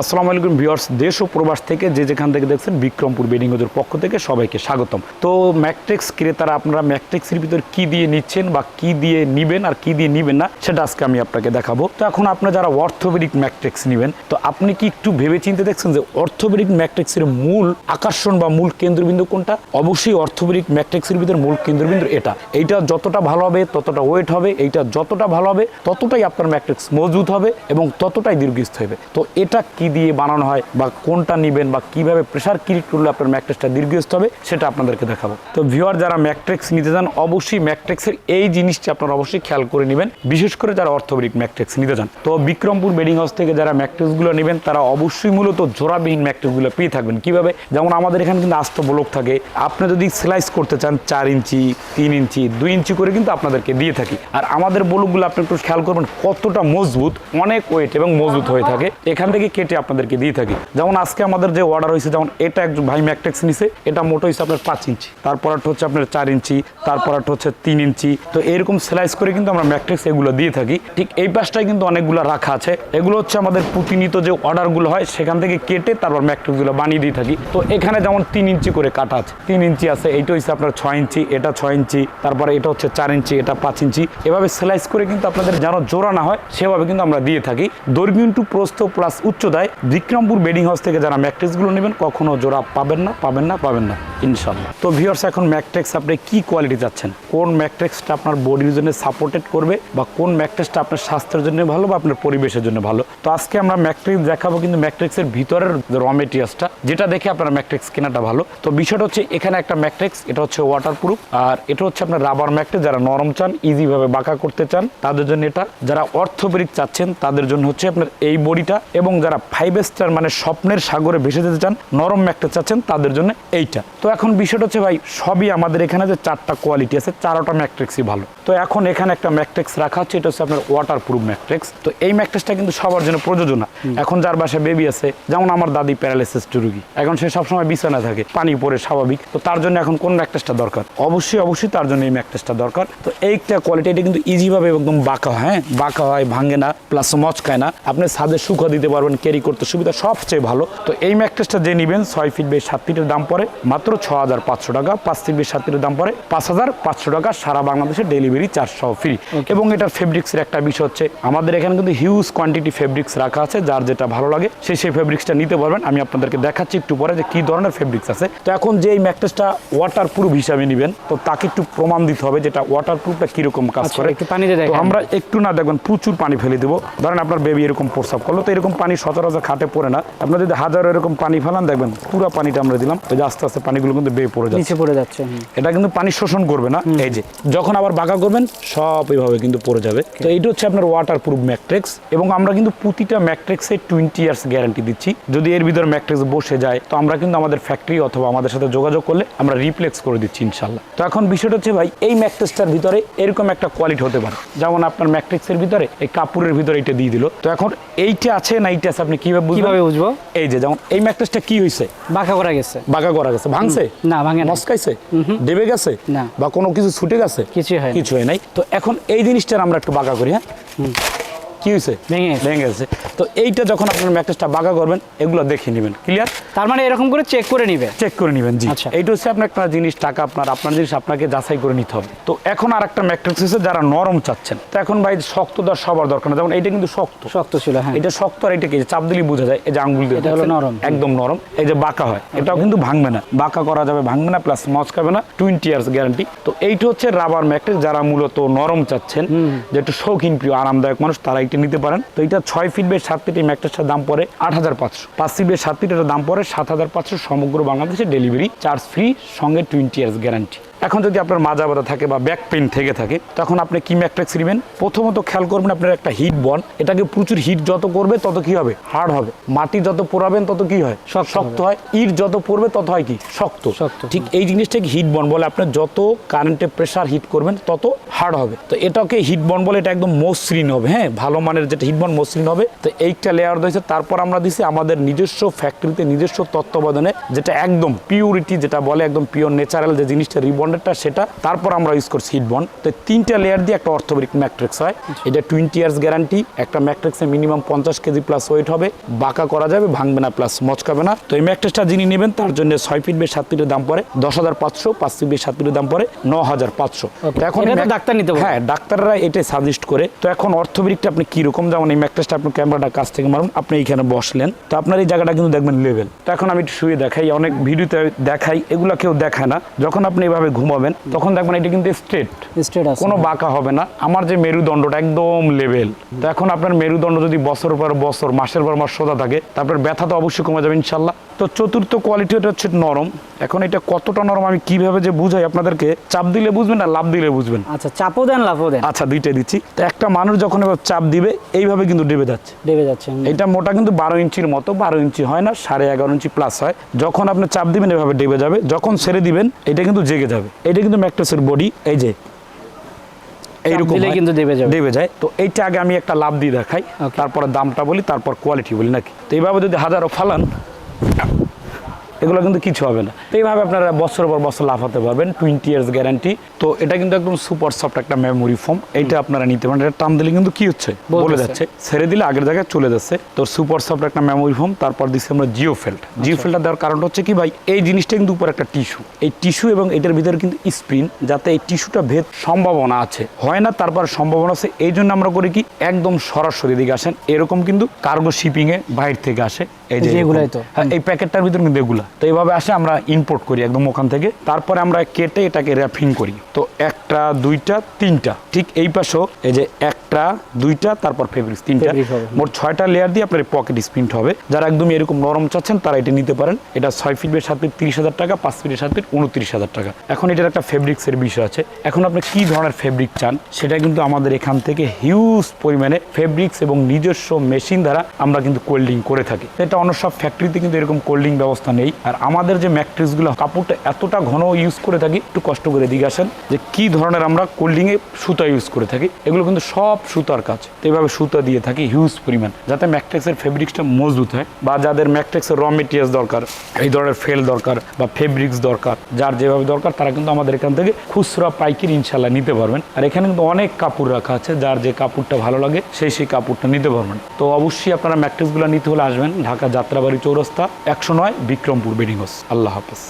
আসসালামু আলাইকুম ভিউয়ার্স, দেশ ও প্রবাস থেকে যে যেখান থেকে দেখছেন বিক্রমপুর বেডিং ওদের পক্ষ থেকে সবাইকে স্বাগতম। তো ম্যাট্রিক্স ক্রেতারা, আপনারা ম্যাট্রিক্সের ভিতর কি দিয়ে নিচ্ছেন বা কি দিয়ে নিবেন আর কি দিয়ে নিবেন না, সেটা আজকে আমি আপনাকে দেখাবো। তো এখন আপনারা যারা অর্থোপেডিক ম্যাট্রিক্স নেবেন, তো আপনি কি একটু ভেবে চিন্তে দেখছেন যে অর্থোপেডিক ম্যাট্রিক্সের মূল আকর্ষণ বা মূল কেন্দ্রবিন্দু কোনটা? অবশ্যই অর্থোপেডিক ম্যাট্রিক্সের ভিতর মূল কেন্দ্রবিন্দু এটা। এইটা যতটা ভালো হবে, ততটা ওয়েট হবে, এইটা যতটা ভালো হবে, ততটাই আপনার ম্যাট্রিক্স মজবুত হবে এবং ততটাই দীর্ঘস্থ হবে। তো এটা কি দিয়ে বানানো হয় বা কোনটা নেবেন বা কীভাবে প্রেশার ক্রিয়েট করলে আপনার ম্যাট্রিক্সটা দীর্ঘস্থ হবে, সেটা আপনাদেরকে দেখাবো। তো ভিউয়ার যারা ম্যাট্রিক্স নিতে চান, অবশ্যই ম্যাট্রিক্সের এই জিনিসটি আপনারা অবশ্যই খেয়াল করে নেবেন, বিশেষ করে যারা অর্থোপেডিক ম্যাট্রিক্স নিতে চান। তো বিক্রমপুর বেডিং হাউস থেকে যারা ম্যাট্রিক্সগুলো নেবেন, তারা অবশ্যই মূলত জোড়াবিহীন ম্যাট্রিক্সগুলো পেয়ে থাকবেন। কীভাবে? যেমন আমাদের এখানে কিন্তু আস্ত ব্লক থাকে। আপনি যদি স্লাইস করতে চান, চার ইঞ্চি, তিন ইঞ্চি, দুই ইঞ্চি করে কিন্তু আপনাদেরকে দিয়ে থাকি। আর আমাদের ব্লকগুলো আপনি একটু খেয়াল করবেন, কতটা মজবুত, অনেক ওয়েট এবং মজবুত হয়ে থাকে। এখান থেকে কেটে আপনাদেরকে দিয়ে থাকি। যেমন আজকে আমাদের যে অর্ডার হয়েছে, যেমন এটা একজন ভাই ম্যাট্রিক্স নিছে, এটা মোটো হয়েছে আপনার পাঁচ ইঞ্চি। তারপর হচ্ছে আপনার চার ইঞ্চি, তারপর হচ্ছে তিন ইঞ্চি। তো এরকম স্লাইস করে কিন্তু আমরা ম্যাট্রিক্স এগুলো দিয়ে থাকি। ঠিক এই পাশটায় কিন্তু অনেকগুলো রাখা আছে। এগুলো হচ্ছে আমাদের প্রতিনিয়ত যে অর্ডারগুলো হয়, সেখান থেকে কেটে তারপর ম্যাট্রিক্সগুলো বানিয়ে দিয়ে থাকি। তো এখানে যেমন তিন ইঞ্চি করে কাটা আছে, তিন ইঞ্চি আছে, এইটা হচ্ছে আপনার ছয় ইঞ্চি, এটা ছয় ইঞ্চি, তারপরে এটা হচ্ছে চার ইঞ্চি, এটা পাঁচ ইঞ্চি। এভাবে স্লাইস করে কিন্তু আপনাদের যেন জোড়া না হয়, সেভাবে কিন্তু আমরা দিয়ে থাকি। দৈর্ঘ্য ইন্টু প্রস্থ প্লাস উচ্চতায় বিক্রমপুর বেডিং হাউস থেকে যারা ম্যাট্রিক্সগুলো নেবেন, কখনো জোড়া পাবেন না পাবেন না পাবেন না, ইনশাল্লাহ। তো ভিউয়ার্স এখন ম্যাট্রিক্স আপনি কি কোয়ালিটি চাচ্ছেন? কোন ম্যাট্রিক্সটা আপনার বডির জন্য সাপোর্টেড করবে বা কোন ম্যাট্রিক্সটা আপনার স্বাস্থ্যের জন্য ভালো বা আপনার পরিবেশের জন্য ভালো? তো আজকে আমরা ম্যাট্রিক্স দেখাবো কিন্তু ম্যাট্রিক্সের ভিতরের র মেটেরিয়ালসটা যেটা দেখে আপনার ম্যাট্রিক্স কেনাটা ভালো। তো বিষয়টা হচ্ছে এখানে একটা ম্যাট্রিক্স, এটা হচ্ছে ওয়াটারপ্রুফ আর এটা হচ্ছে আপনার রাবার ম্যাট্রিক্স যারা নরম চান ইজিভাবে বাঁকা করতে চান, তাদের জন্য এটা। যারা অর্থোপেডিক চাচ্ছেন, তাদের জন্য হচ্ছে আপনার এই বডিটা এবং যারা ফাইভ স্টার মানে স্বপ্নের সাগরে ভেসে যেতে চান নরম ম্যাট্রিক্স চাচ্ছেন তাদের জন্য এইটা। তো এখন বিষয়টা হচ্ছে ভাই সবই আমাদের এখানে যে চারটা কোয়ালিটি আছে চারোটা ম্যাট্রিক্সই ভালো। তো এখন এখানে একটা ম্যাট্রিক্স রাখা হচ্ছে এটা হচ্ছে আপনার ওয়াটার প্রুফ ম্যাট্রিক্স। তো এই ম্যাট্রিক্সটা কিন্তু সবার জন্য প্রযোজ্য না। এখন যার বাসায় বেবি আছে যেমন আমার দাদি প্যারালাইসিস রুগী। এখন সে সবসময় বিছানা থাকে পানি পরে স্বাভাবিক। তো তার জন্য এখন কোন ম্যাট্রিক্সটা দরকার? অবশ্যই অবশ্যই তার জন্য এই ম্যাট্রিক্সটা দরকার। তো এইটা কোয়ালিটি এটা কিন্তু ইজিভাবে একদম বাঁকা হয় হ্যাঁ? বাঁকা হয় ভাঙে না প্লাস মচকায় না। আপনি ছাদে সুখা দিতে পারবেন ক্যারি করতে সুবিধা সবচেয়ে ভালো। তো এই ম্যাট্রিক্সটা যে নেবেন ছয় ফিট বেশ সাত ফিটের দাম পড়ে মাত্র ছ হাজার পাঁচশো টাকা। পাঁচ ফিট বেশ সাত ফিটের দাম পড়ে পাঁচ হাজার পাঁচশো টাকা সারা বাংলাদেশে ডেলিভারি চার্জ সহ ফ্রি এবং এটার ফেব্রিক্সের একটা বিষয় হচ্ছে আমাদের এখানে কিন্তু হিউজ কোয়ান্টিটি ফেব্রিক্স রাখা আছে যার যেটা ভালো লাগে সে সেই ফেব্রিক্সটা নিতে পারবেন। আমি আপনাদেরকে দেখাচ্ছি একটু পরে যে কি ধরনের ফেব্রিক্স আছে। তো এখন যে এই ম্যাট্রেসটা ওয়াটার প্রুফ হিসাবে নেবেন তো তাকে একটু প্রমাণ দিতে হবে যেটা ওয়াটার প্রুফটা কীরকম কাজ আচ্ছা, করে। একটু পানিতে আমরা একটু না দেখবেন প্রচুর পানি ফেলে দেবো। ধরেন আপনার বেবি এরকম প্রস্রাব করল তো এরকম পানি সচরাচর খাটে পড়ে না। আপনার যদি হাজারো এরকম পানি ফেলান দেখবেন পুরো পানিটা আমরা দিলাম। ওই যে আস্তে আস্তে পানিগুলো কিন্তু বেয়ে পড়ে যাচ্ছে। নিচে পড়ে যাচ্ছে এটা কিন্তু পানি শোষণ করবে না। এই যে যখন আবার বাঁকা করবেন সব এইভাবে কিন্তু পড়ে যাবে। তো এইটা হচ্ছে আপনার ওয়াটার প্রুফ ম্যাট্রিক্স এবং আমরা কিন্তু প্রতিটা ম্যাট্রিক্সে টোয়েন্টি ইয়ার্স গ্যারান্টি দিচ্ছি। যদি এর ভিতরে ম্যাট্রিক্স বসে যায় তো আমরা কিন্তু আমাদের ফ্যাক্টরি অথবা আমাদের সাথে যোগাযোগ করলে আমরা রিপ্লেক্স করে দিচ্ছি ইনশাল্লাহ তো এখন বিষয়টা হচ্ছে ভাই এই ম্যাট্রিক্সটার ভিতরে এরকম একটা কোয়ালিটি হতে পারে। যেমন আপনার ম্যাট্রিক্সের ভিতরে এই কাপড়ের ভিতরে এটা দিয়ে দিল। তো এখন এইটা আছে না এইটা আছে আপনি কীভাবে বুঝবেন কীভাবে বুঝব? এই যে যেমন এই ম্যাট্রেসটা কি হয়েছে বাঁকা করা গেছে। বাঁকা করা গেছে। ভাঙছে? না ভাঙে না মস্কাইছে? দেবে গেছে? না। বা কোনো কিছু ছুটে গেছে? কিছু হয় কিছু হয় নাই। তো এখন এই জিনিসটার আমরা একটু বাঁকা করি হ্যাঁ? কি হয়েছে ভেঙে ভেঙে গেছে। তো এইটা যখন আপনার ম্যাট্রেসটা বাঁকা করবেন এগুলো দেখে নেবেন ক্লিয়ার তার মানে এরকম করে চেক করে নিবে? চেক করে নেবেন জি। আচ্ছা। এইটা হচ্ছে আপনার একটা জিনিস টাকা আপনার আপনার জিনিস আপনাকে যাচাই করে নিতে হবে। তো এখন আর একটা ম্যাট্রিক্স হচ্ছে যারা নরম চাচ্ছেন। তো এখন ভাই শক্ত দেওয়ার সবার দরকার না। যেমন এইটা কিন্তু শক্ত। শক্ত ছিল হ্যাঁ। এটা শক্ত আর এটা কি? চাপ দিলেই বোঝা যায় এই যে আঙ্গুল দিয়ে এটা হলো নরম। একদম নরম। এই যে বাঁকা হয়। এটাও কিন্তু ভাঙবে না। বাঁকা করা যাবে ভাঙবে না প্লাস মচকাবে না। টোয়েন্টি ইয়ার্স গ্যারান্টি তো এইটা হচ্ছে রাবার ম্যাট্রিক্স যারা মূলত নরম চাচ্ছেন যে একটু শৌখিন প্রিয় আরামদায়ক মানুষ তারা এটা নিতে পারেন। তো এটা ছয় ফিট বেশ সাত ফিট এই ম্যাকটাসটার দাম পড়ে আট হাজার পাঁচশো। পাঁচ ফিট বেশ সাত ফিট এটার দাম পড়ে সাত হাজার পাঁচশো সমগ্র বাংলাদেশে ডেলিভারি চার্জ ফ্রি সঙ্গে টোয়েন্টি ইয়ার্স গ্যারান্টি এখন যদি আপনার মাজা ব্যথা থাকে বা ব্যাক পেন থেকে থাকে তখন আপনি কি ম্যাট্রিক্স নেবেন। প্রথমত খেয়াল করবেন আপনার একটা হিট বন এটাকে প্রচুর হিট যত করবে তত কি হবে? হার্ড হবে। মাটি যত পোড়াবেন তত কি হয়? শক্ত শক্ত হয়। ইট যত পড়বে তত হয় কি? শক্ত। শক্ত, ঠিক এই জিনিসটাকে হিট বন বলে? আপনার যত কারেন্টে প্রেসার হিট করবেন তত হার্ড হবে। তো এটাকে হিট বন বলে এটা একদম মসৃণ হবে হ্যাঁ? ভালো মানের যেটা হিট বন মসৃণ হবে। তো এইটা লেয়ার দিয়েছে। তারপর আমরা দিছি আমাদের নিজস্ব ফ্যাক্টরিতে নিজস্ব তত্ত্বাবধানে যেটা একদম পিউরিটি যেটা বলে একদম পিওর ন্যাচারাল যে জিনিসটা রিবন্ডেড ব্র্যান্ডেরটা সেটা তারপর আমরা ইউজ করছি হিট বন্ড তো তিনটা লেয়ার দিয়ে একটা অর্থোপেডিক ম্যাট্রিক্স হয়। এটা টোয়েন্টি ইয়ার্স গ্যারান্টি একটা ম্যাট্রিক্সে মিনিমাম পঞ্চাশ কেজি প্লাস ওয়েট হবে বাঁকা করা যাবে ভাঙবে না প্লাস মচকাবে না। তো এই ম্যাট্রিক্সটা যিনি নেবেন তার জন্য ছয় ফিট বেশ সাত ফিটের দাম পড়ে দশ হাজার পাঁচশো পাঁচ ফিট বেশ সাত ফিটের দাম পড়ে ন হাজার পাঁচশো। এখন ডাক্তার নিতে হ্যাঁ ডাক্তাররা এটাই সাজেস্ট করে। তো এখন অর্থোপেডিকটা আপনি কীরকম যেমন এই ম্যাট্রেসটা আপনি ক্যামেরাটা কাছ থেকে মারুন আপনি এইখানে বসলেন। তো আপনার এই জায়গাটা কিন্তু দেখবেন লেভেল তো এখন আমি একটু শুয়ে দেখাই অনেক ভিডিওতে দেখাই এগুলো কেউ দেখায় না। যখন আপনি এভাবে ঘুমাবেন তখন দেখবেন এটা কিন্তু স্ট্রেট স্ট্রেট আছে। কোনো বাঁকা হবে না। আমার যে মেরুদণ্ডটা একদম লেভেল তো এখন আপনার মেরুদণ্ড যদি বছর পর বছর মাসের পর মাস সোজা থাকে তারপর ব্যথা তো অবশ্যই কমে যাবে ইনশাল্লাহ। তো চতুর্থ কোয়ালিটি এটা হচ্ছে নরম। এখন এটা কতটা নরম আমি কীভাবে যে বুঝাই আপনাদেরকে চাপ দিলে বুঝবেন না লাভ দিলে বুঝবেন। আচ্ছা চাপও দেন লাভও দেন। আচ্ছা দুইটাই দিচ্ছি। তো একটা মানুষ যখন এবার চাপ দিবে এইভাবে কিন্তু ডেবে যাচ্ছে। ডেবে যাচ্ছে এটা মোটা কিন্তু বারো ইঞ্চির মতো বারো ইঞ্চি হয় না সাড়ে এগারো ইঞ্চি প্লাস হয়। যখন আপনি চাপ দিবেন এভাবে ডেবে যাবে। যখন ছেড়ে দিবেন এটা কিন্তু জেগে যাবে। এটা কিন্তু ম্যাকটাসের বডি এই যে এইরকম কিন্তু দেবে যায় দেবে যায়। তো এইটা আগে আমি একটা লাভ দিয়ে দেখাই. তারপরে দামটা বলি তারপর কোয়ালিটি বলি নাকি? তো এইভাবে যদি হাজারও ফালান এগুলো কিন্তু কিছু হবে না। তো এইভাবে আপনারা বছর পর বছর লাফাতে পারবেন টোয়েন্টি ইয়ার্স গ্যারান্টি তো এটা কিন্তু একদম সুপার সফট একটা মেমোরি ফোম এইটা আপনারা নিতে পারেন। এটা টান দিলে কিন্তু কি হচ্ছে? বলে যাচ্ছে। ছেড়ে দিলে আগের জায়গায় চলে যাচ্ছে। তো সুপার সফট একটা মেমোরি ফোম তারপর দিচ্ছি আমরা জিও ফেল্ট জিও ফেল্টটা দেওয়ার কারণটা হচ্ছে কি ভাই এই জিনিসটা কিন্তু উপর একটা টিস্যু এই টিস্যু এবং এটার ভিতরে কিন্তু স্প্রিন যাতে এই টিস্যুটা ভেদ সম্ভাবনা আছে। হয় না তারপর সম্ভাবনা আছে। এই জন্য আমরা করি কি একদম সরাসরি দিকে আসেন। এরকম কিন্তু কার্গো শিপিং এ বাইরে থেকে আসে। এই যে এগুলাই তো। হ্যাঁ, এই প্যাকেটটার ভিতরে কিন্তু এগুলা। তো এইভাবে আসে আমরা ইম্পোর্ট করি একদম ওখান থেকে। তারপরে আমরা কেটে এটাকে র্যাপিং করি। তো একটা দুইটা তিনটা। ঠিক এই পাশেও এই যে একটা দুইটা তারপর ফেব্রিক্স তিনটা। মোট ছয়টা লেয়ার দিয়ে আপনার পকেট স্প্রিন্ট হবে। যারা একদম এরকম নরম চাচ্ছেন তারা এটা নিতে পারেন। এটা ছয় ফিটের সাত ফিট তিরিশ হাজার টাকা পাঁচ ফিটের সাত ফিট উনত্রিশ হাজার টাকা। এখন এটার একটা ফেব্রিক্সের বিষয় আছে। এখন আপনি কি ধরনের ফেব্রিক চান সেটা কিন্তু আমাদের এখান থেকে হিউজ পরিমাণে ফেব্রিক্স এবং নিজস্ব মেশিন দ্বারা আমরা কিন্তু কোল্ডিং করে থাকি। এটা অন্য সব ফ্যাক্টরিতে কিন্তু এরকম কোল্ডিং ব্যবস্থা নেই। আর আমাদের যে ম্যাট্রিক্সগুলো, কাপড়টা এতটা ঘন ইউজ করে থাকি, একটু কষ্ট করে দিকে আসেন, যে কি ধরনের আমরা কোল্ডিংয়ে সুতা ইউজ করে থাকি, এগুলো কিন্তু সব সুতার কাজ। এইভাবে সুতা দিয়ে থাকি হিউজ পরিমাণ। যাতে ম্যাট্রিক্সের ফেব্রিক্সটা মজবুত হয়, বা যাদের ম্যাট্রিক্সের র মেটেরিয়ালস দরকার, এই ধরনের ফেল দরকার, বা ফেব্রিক্স দরকার, যার যেভাবে দরকার, তারা কিন্তু আমাদের এখান থেকে খুচরা পাইকারি ইনশাল্লাহ নিতে পারবেন। আর এখানে কিন্তু অনেক কাপড় রাখা আছে, যার যে কাপড়টা ভালো লাগে, সেই সেই কাপড়টা নিতে পারবেন। তো অবশ্যই আপনারা ম্যাট্রিক্সগুলো নিতে হলে আসবেন, ঢাকা যাত্রাবাড়ি চৌরাস্তা, একশো নয়, বিক্রমপুর। বেডিং হাউস আল্লাহ হাফেজ।